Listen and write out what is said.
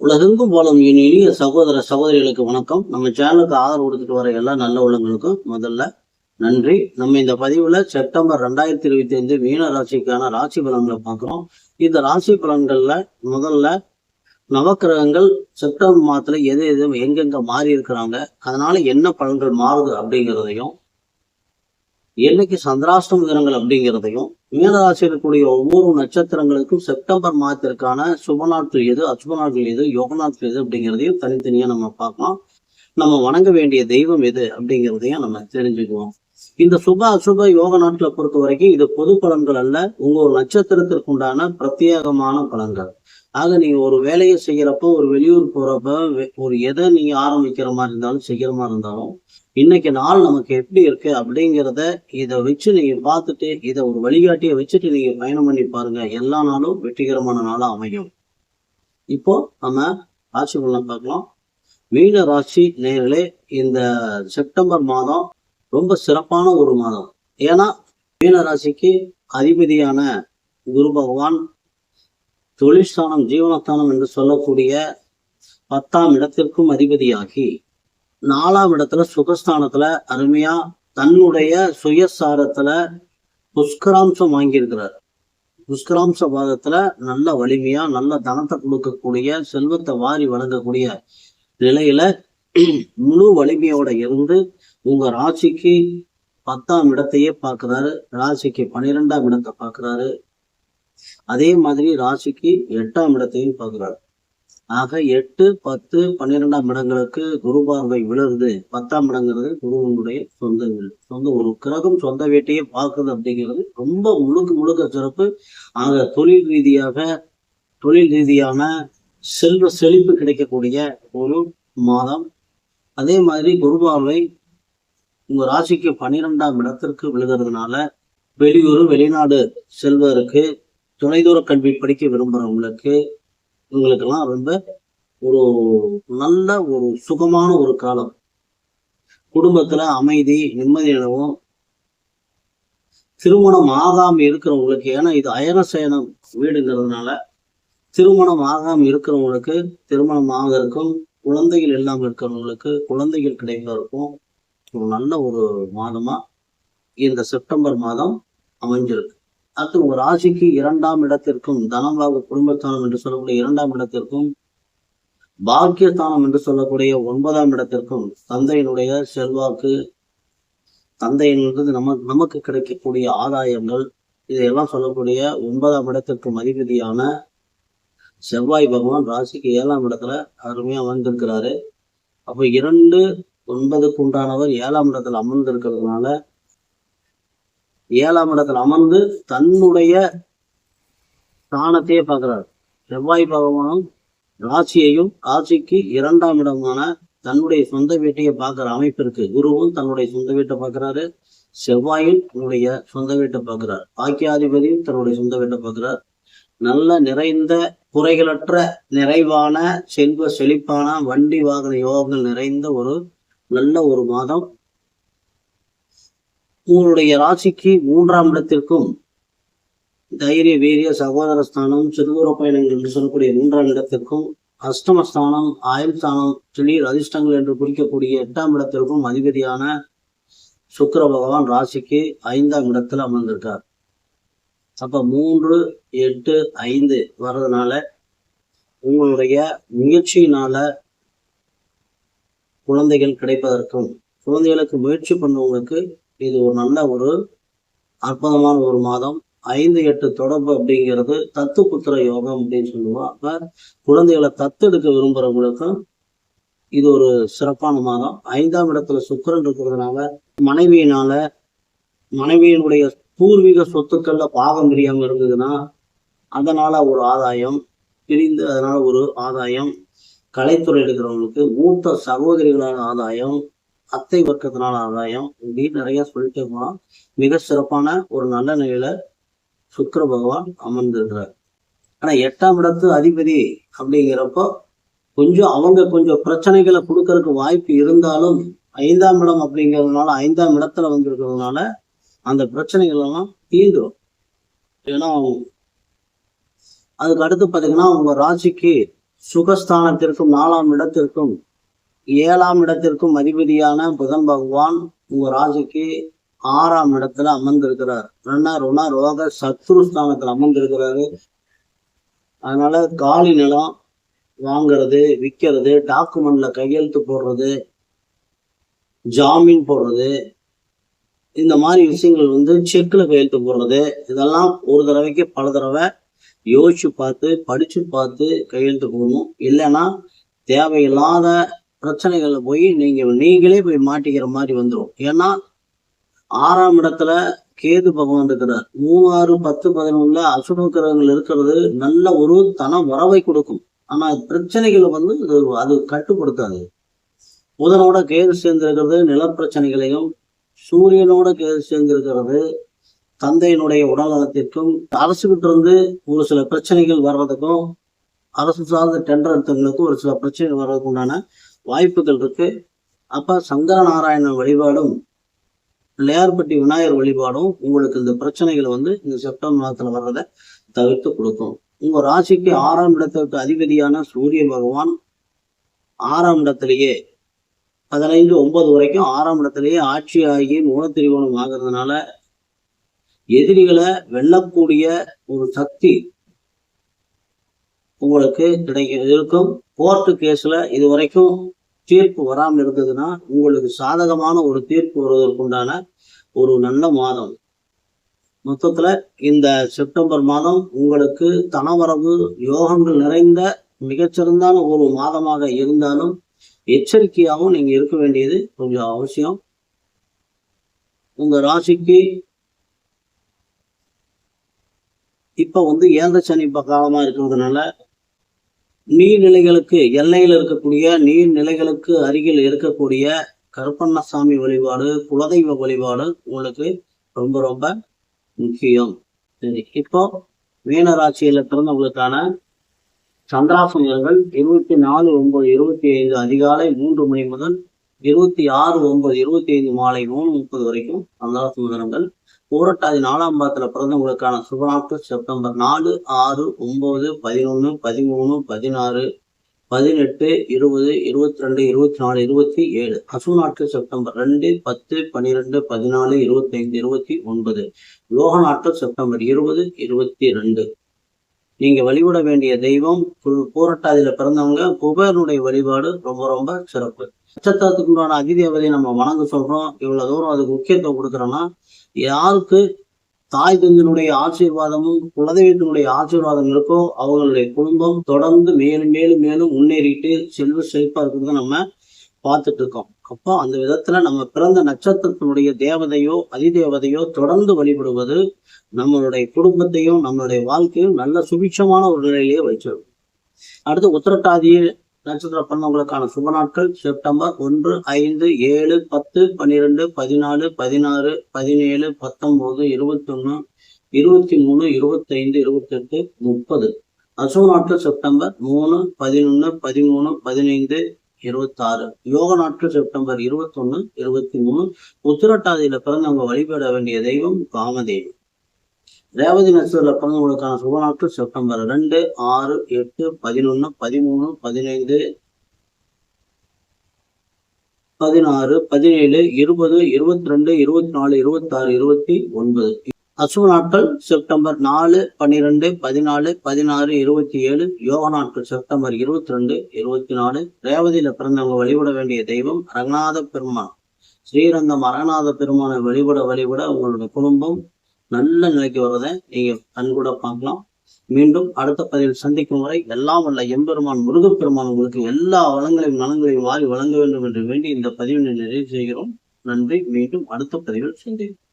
உலகெங்கும் போலும் என் இனிய சகோதர சகோதரிகளுக்கு வணக்கம். நம்ம சேனலுக்கு ஆதரவு கொடுத்துட்டு வர எல்லா நல்ல உள்ளங்களுக்கும் முதல்ல நன்றி. நம்ம இந்த பதிவுல செப்டம்பர் ரெண்டாயிரத்தி இருபத்தி ஐந்து மீன ராசிக்கான ராசி பலன்களை பார்க்குறோம். இந்த ராசி பலன்கள்ல முதல்ல நவக்கிரகங்கள் செப்டம்பர் மாதத்துல எது எது எங்கெங்க மாறி இருக்கிறாங்க அதனால என்ன பலன்கள் மாறுது அப்படிங்கிறதையும் என்னைக்கு சந்திராஷ்டம தினங்கள் அப்படிங்கிறதையும் மீனராசி இருக்கக்கூடிய ஒவ்வொரு நட்சத்திரங்களுக்கும் செப்டம்பர் மாதத்திற்கான சுப நாட்கள் எது அசுப நாட்கள் எது யோக நாட்கள் எது அப்படிங்கிறதையும் தனித்தனியா நம்ம பார்க்கலாம். நம்ம வணங்க வேண்டிய தெய்வம் எது அப்படிங்கிறதையும் நம்ம தெரிஞ்சுக்குவோம். இந்த சுப அசுப யோக நாட்களை பொறுத்த வரைக்கும் இது பொது பலன்கள் அல்ல. உங்க ஒரு நட்சத்திரத்திற்கு உண்டான பிரத்யேகமான பலன்கள். ஆக நீங்க ஒரு வேலையை செய்யறப்போ ஒரு வெளியூர் போறப்ப ஒரு எதை நீங்க ஆரம்பிக்கிற மாதிரி இருந்தாலும் செய்யற மாதிரி இருந்தாலும் இன்னைக்கு நாள் நமக்கு எப்படி இருக்கு அப்படிங்கிறத இதை வச்சு நீங்க பார்த்துட்டு இதை ஒரு வழிகாட்டியை வச்சுட்டு நீங்க பயணம் பண்ணி பாருங்க. எல்லா நாளும் வெற்றிகரமான நாளாக அமையும். இப்போ நம்ம ராசி பலன் பார்க்கலாம். மீன ராசி நேர்களே இந்த செப்டம்பர் மாதம் ரொம்ப சிறப்பான ஒரு மாதம். ஏன்னா மீன ராசிக்கு அதிபதியான குரு பகவான் தொழிற்சானம் ஜீவனஸ்தானம் என்று சொல்லக்கூடிய பத்தாம் இடத்திற்கும் அதிபதியாகி நாலாம் இடத்துல சுகஸ்தானத்துல அருமையா தன்னுடைய சுயசாரத்துல புஷ்கராம்சம் வாங்கியிருக்கிறார். புஷ்கராம்ச பாதத்துல நல்ல வலிமையா நல்ல தனத்தை கொடுக்கக்கூடிய செல்வத்தை வாரி வழங்கக்கூடிய நிலையில முழு வலிமையோட இருந்து உங்க ராசிக்கு பத்தாம் இடத்தையே பார்க்கிறாரு ராசிக்கு பன்னிரெண்டாம் இடத்தை பார்க்கிறாரு அதே மாதிரி ராசிக்கு எட்டாம் இடத்தையும் பார்க்கிறாரு ஆக எட்டு பத்து பன்னிரெண்டாம் இடங்களுக்கு குரு பார்வை விழுது பத்தாம் இடங்கிறது குருவனுடைய சொந்த வீடு. சொந்த ஒரு கிரகம் சொந்த வீட்டையே பார்க்குது அப்படிங்கிறது ரொம்ப முழுக்க முழுக்க சிறப்பு. ஆக தொழில் ரீதியாக தொழில் ரீதியான செல்வ செழிப்பு கிடைக்கக்கூடிய ஒரு மாதம். அதே மாதிரி குரு பார்வை உங்க ராசிக்கு பன்னிரெண்டாம் இடத்திற்கு விழுகிறதுனால வெளியூர் வெளிநாடு செல்வருக்கு தொலைதூர கல்வி படிக்க விரும்புறவங்களுக்கு இவங்களுக்கெல்லாம் ரொம்ப ஒரு நல்ல ஒரு சுகமான ஒரு காலம். குடும்பத்துல அமைதி நிம்மதி நிலவும். திருமணம் ஆகாம இருக்கிறவங்களுக்கு ஏன்னா இது அயனசயனம் வீடுங்கிறதுனால திருமணம் ஆகாம இருக்கிறவங்களுக்கு திருமணம் ஆகிறதுக்கும் குழந்தைகள் இல்லாமல் இருக்கிறவங்களுக்கு குழந்தைகள் கிடைக்கிறதுக்கும் ஒரு நல்ல ஒரு மாதமா இந்த செப்டம்பர் மாதம் அமைஞ்சிருக்கு. அடுத்து ஒரு ராசிக்கு இரண்டாம் இடத்திற்கும் தனமாக குடும்பஸ்தானம் என்று சொல்லக்கூடிய இரண்டாம் இடத்திற்கும் பாக்கியஸ்தானம் என்று சொல்லக்கூடிய ஒன்பதாம் இடத்திற்கும் தந்தையினுடைய செல்வாக்கு தந்தையிலிருந்து நம்ம நமக்கு கிடைக்கக்கூடிய ஆதாயங்கள் இதையெல்லாம் சொல்லக்கூடிய ஒன்பதாம் இடத்திற்கும் அதிபதியான செவ்வாய் பகவான் ராசிக்கு ஏழாம் இடத்துல அருமையா அமர்ந்திருக்கிறாரு. அப்போ இரண்டு ஒன்பதுக்கு உண்டானவர் ஏழாம் இடத்துல அமர்ந்திருக்கிறதுனால ஏழாம் இடத்துல அமர்ந்து தன்னுடைய ஸ்தானத்தையே பார்க்கிறார். செவ்வாய் பகவானும் ராசியையும் ராசிக்கு இரண்டாம் இடமான தன்னுடைய சொந்த வீட்டையே பார்க்குற அமைப்பு இருக்கு. குருவும் தன்னுடைய சொந்த வீட்டை பார்க்குறாரு. செவ்வாயும் தன்னுடைய சொந்த வீட்டை பார்க்கிறார். பாக்கியாதிபதியும் தன்னுடைய சொந்த வீட்டை பார்க்குறார். நல்ல நிறைந்த குறைகளற்ற நிறைவான செல்வ செழிப்பான வண்டி வாகன யோகங்கள் நிறைந்த ஒரு நல்ல ஒரு மாதம் உங்களுடைய ராசிக்கு மூன்றாம் இடத்திற்கும் தைரிய வீரிய சகோதர ஸ்தானம் சிறுதூர பயணங்கள் என்று சொல்லக்கூடிய மூன்றாம் இடத்திற்கும் அஷ்டமஸ்தானம் ஆயுள் ஸ்தானம் திடீர் அதிர்ஷ்டங்கள் என்று குறிக்கக்கூடிய எட்டாம் இடத்திற்கும் அதிபதியான சுக்கர பகவான் ராசிக்கு ஐந்தாம் இடத்துல அமர்ந்திருக்கார். அப்ப மூன்று எட்டு ஐந்து வர்றதுனால உங்களுடைய முயற்சியினால குழந்தைகள் கிடைப்பதற்கும் குழந்தைகளுக்கு முயற்சி பண்ணவங்களுக்கு இது ஒரு நல்ல ஒரு அற்புதமான ஒரு மாதம். ஐந்து எட்டு தொடர்பு அப்படிங்கிறது தத்து புத்திர யோகம் அப்படின்னு சொல்லுவோம். அப்ப குழந்தைகளை தத்தெடுக்க விரும்புறவங்களுக்கும் இது ஒரு சிறப்பான மாதம். ஐந்தாம் இடத்துல சுக்கிரன் இருக்கிறதுனால மனைவியினால மனைவியினுடைய பூர்வீக சொத்துக்கள்ல பாகம் பிரியாமல் இருந்ததுன்னா அதனால ஒரு ஆதாயம் பிரிந்து அதனால ஒரு ஆதாயம். கலைத்துறை எடுக்கிறவங்களுக்கு மூத்த சகோதரிகளான ஆதாயம். அத்தை வர்க்கத்தினால ஆதாயம். இப்படி நிறைய சொல்லிட்டே போனால் மிக சிறப்பான ஒரு நல்ல நிலையில சுக்கர பகவான் அமர்ந்திருக்கிறார். ஆனா எட்டாம் இடத்து அதிபதி அப்படிங்கிறப்போ கொஞ்சம் அவங்க கொஞ்சம் பிரச்சனைகளை கொடுக்கறதுக்கு வாய்ப்பு இருந்தாலும் ஐந்தாம் இடம் அப்படிங்கிறதுனால ஐந்தாம் இடத்துல வந்திருக்கிறதுனால அந்த பிரச்சனைகள் எல்லாம் தீந்துடும் ஏன்னா அதுக்கு அடுத்து பாத்தீங்கன்னா உங்க ராசிக்கு சுகஸ்தானத்திற்கும் நாலாம் இடத்திற்கும் ஏழாம் இடத்திற்கும் அதிபதியான புதன் பகவான் உங்க ராசிக்கு ஆறாம் இடத்துல அமர்ந்திருக்கிறார். ருண ரோக சத்ரு ஸ்தானத்துல அமர்ந்திருக்கிறாரு. அதனால காலி நிலம் வாங்கிறது விற்கிறது டாக்குமெண்ட்ல கையெழுத்து போடுறது ஜாமீன் போடுறது இந்த மாதிரி விஷயங்கள் வந்து செக்ல கையெழுத்து போடுறது இதெல்லாம் ஒரு தடவைக்கு பல தடவை யோசிச்சு பார்த்து படிச்சு பார்த்து கையெழுத்து போடணும். இல்லைன்னா தேவையில்லாத பிரச்சனைகள்ல போய் நீங்க நீங்களே போய் மாட்டிக்கிற மாதிரி வந்துடும் ஏன்னா ஆறாம் இடத்துல கேது பகவான் இருக்கிறார். மூவாறு பத்து பதினொன்னுல அசுர கிரகங்கள் இருக்கிறது நல்ல ஒரு தன வரவை கொடுக்கும். ஆனா பிரச்சனைகளை வந்து அது அது கட்டுப்படுத்தாது. புதனோட கேது சேர்ந்திருக்கிறது நிலப்பிரச்சனைகளையும் சூரியனோட கேது சேர்ந்திருக்கிறது தந்தையினுடைய உடல் நலத்திற்கும் அரசுகிட்ட இருந்து ஒரு சில பிரச்சனைகள் வர்றதுக்கும் அரசு சார்ந்த டெண்டர் எடுத்தவங்களுக்கும் ஒரு சில பிரச்சனைகள் வர்றதுக்கு உண்டான வாய்ப்புகள் இருக்கு அப்ப சங்கர நாராயணன் வழிபாடும் பிள்ளையார்பட்டி விநாயகர் வழிபாடும் உங்களுக்கு இந்த பிரச்சனைகளை வந்து இந்த செப்டம்பர் மாதத்துல வர்றதை தவிர்த்து கொடுக்கும். உங்க ராசிக்கு ஆறாம் இடத்திற்கு அதிபதியான சூரிய பகவான் ஆறாம் இடத்திலேயே பதினைந்து ஒன்பது வரைக்கும் ஆறாம் இடத்திலேயே ஆட்சி ஆகி மூலத்திரிகோணம் ஆகிறதுனால எதிரிகளை வெல்லக்கூடிய ஒரு சக்தி உங்களுக்கு கிடைக்க இருக்கும். கோர்ட்டு கேஸில் இது வரைக்கும் தீர்ப்பு வராமல் இருந்ததுன்னா உங்களுக்கு சாதகமான ஒரு தீர்ப்பு வருவதற்குண்டான ஒரு நல்ல மாதம். மொத்தத்தில் இந்த செப்டம்பர் மாதம் உங்களுக்கு தனவரவு யோகங்கள் நிறைந்த மிகச்சிறந்தான ஒரு மாதமாக இருந்தாலும் எச்சரிக்கையாகவும் நீங்கள் இருக்க வேண்டியது கொஞ்சம் அவசியம். உங்கள் ராசிக்கு இப்போ வந்து ஏந்த சனி காலமாக இருக்கிறதுனால நீர்நிலைகளுக்கு எல்லையில் இருக்கக்கூடிய நீர்நிலைகளுக்கு அருகில் இருக்கக்கூடிய கருப்பண்ணசாமி வழிபாடு குலதெய்வ வழிபாடு உங்களுக்கு ரொம்ப ரொம்ப முக்கியம். சரி இப்போ மீனராசியில பிறந்தவங்களுக்கான சந்திராசனங்கள் இருபத்தி நாலு ஒன்பது இருபத்தி ஐந்து அதிகாலை மூன்று மணி முதல் இருபத்தி ஆறு ஒன்பது இருபத்தி ஐந்து மாலை மூணு முப்பது வரைக்கும் சந்திராசனங்கள் ஊரட்டாதி நாலாம் பாகத்துல பிறந்தவங்களுக்கான சுபநாட்கள் செப்டம்பர் நாலு ஆறு ஒன்பது பதினொன்று பதிமூணு பதினாறு பதினெட்டு இருபது இருபத்தி ரெண்டு இருபத்தி நாலு இருபத்தி ஏழு. அசு நாட்கள் செப்டம்பர் ரெண்டு பத்து பன்னிரெண்டு பதினாலு இருபத்தைந்து இருபத்தி ஒன்பது. லோக நாட்கள் செப்டம்பர் இருபது இருபத்தி ரெண்டு. நீங்க வழிபட வேண்டிய தெய்வம் பூரட்டாதியில பிறந்தவங்க குபேரனுடைய வழிபாடு ரொம்ப ரொம்ப சிறப்பு. நட்சத்திரத்துக்கு உண்டான அதிதேவதை நம்ம வணங்க சொல்றோம். இவ்வளவு தூரம் அதுக்கு முக்கியத்துவம் கொடுக்குறோம்னா யாருக்கு தாய் தந்தினுடைய ஆசீர்வாதமும் குலதெய்வத்தினுடைய ஆசீர்வாதம் இருக்கோ அவங்களுடைய குடும்பம் தொடர்ந்து மேலும் மேலும் மேலும் முன்னேறிட்டு செல்வ செழிப்பா இருக்கிறத நம்ம பார்த்துட்டு இருக்கோம். அப்போ அந்த விதத்துல நம்ம பிறந்த நட்சத்திரத்தினுடைய தேவதையோ அதிதேவதையோ தொடர்ந்து வழிபடுவது நம்மளுடைய குடும்பத்தையும் நம்மளுடைய வாழ்க்கையும் நல்ல சுபிட்சமான ஒரு நிலையிலேயே வச்சிருக்கும் அடுத்து உத்திரட்டாதியில் நட்சத்திர பிறந்தவங்களுக்கான சுப நாட்கள் செப்டம்பர் ஒன்று ஐந்து ஏழு பத்து பன்னிரெண்டு பதினாலு பதினாறு பதினேழு பத்தொன்பது இருபத்தி ஒன்று இருபத்தி மூணு இருபத்தைந்து இருபத்தெட்டு முப்பது. அசுவ நாட்கள் செப்டம்பர் மூணு பதினொன்று பதிமூணு பதினைந்து இருபத்தாறு. யோக நாட்கள் செப்டம்பர் இருபத்தொன்னு இருபத்தி மூணு உத்திரட்டாதியில பிறந்தவங்க வழிபட வேண்டிய தெய்வம் காமதேவி. ரேவதி நட்சத்திர பிறந்தவங்களுக்கான சுப நாட்கள் செப்டம்பர் ரெண்டு ஆறு எட்டு பதினொன்று பதிமூணு பதினைந்து பதினாறு பதினேழு இருபது இருபத்தி ரெண்டு இருபத்தி நாலு இருபத்தாறு இருபத்தி ஒன்பது. அசுவ நாட்கள் செப்டம்பர் நாலு பன்னிரெண்டு பதினாலு பதினாறு இருபத்தி ஏழு யோக நாட்கள் செப்டம்பர் இருபத்தி ரெண்டு இருபத்தி நாலு ரேவதியில் பிறந்தவங்க வழிபட வேண்டிய தெய்வம் ரங்கநாத பெருமான். ஸ்ரீரங்கம் அரங்கநாத பெருமானை வழிபட வழிபட உங்களுடைய குடும்பம் நல்ல நிலைக்கு வருவதை நீங்க கண்கூட பார்க்கலாம். மீண்டும் அடுத்த பதிவில் சந்திக்கும் வரை எல்லாம் வல்ல எம்பெருமான் முருகப்பெருமான் உங்களுக்கு எல்லா வளங்களையும் நலங்களையும் வாரி வழங்க வேண்டும் என்று வேண்டி இந்த பதிவினை நிறைவு செய்கிறோம். நன்றி. மீண்டும் அடுத்த பதிவில் சந்திக்கும்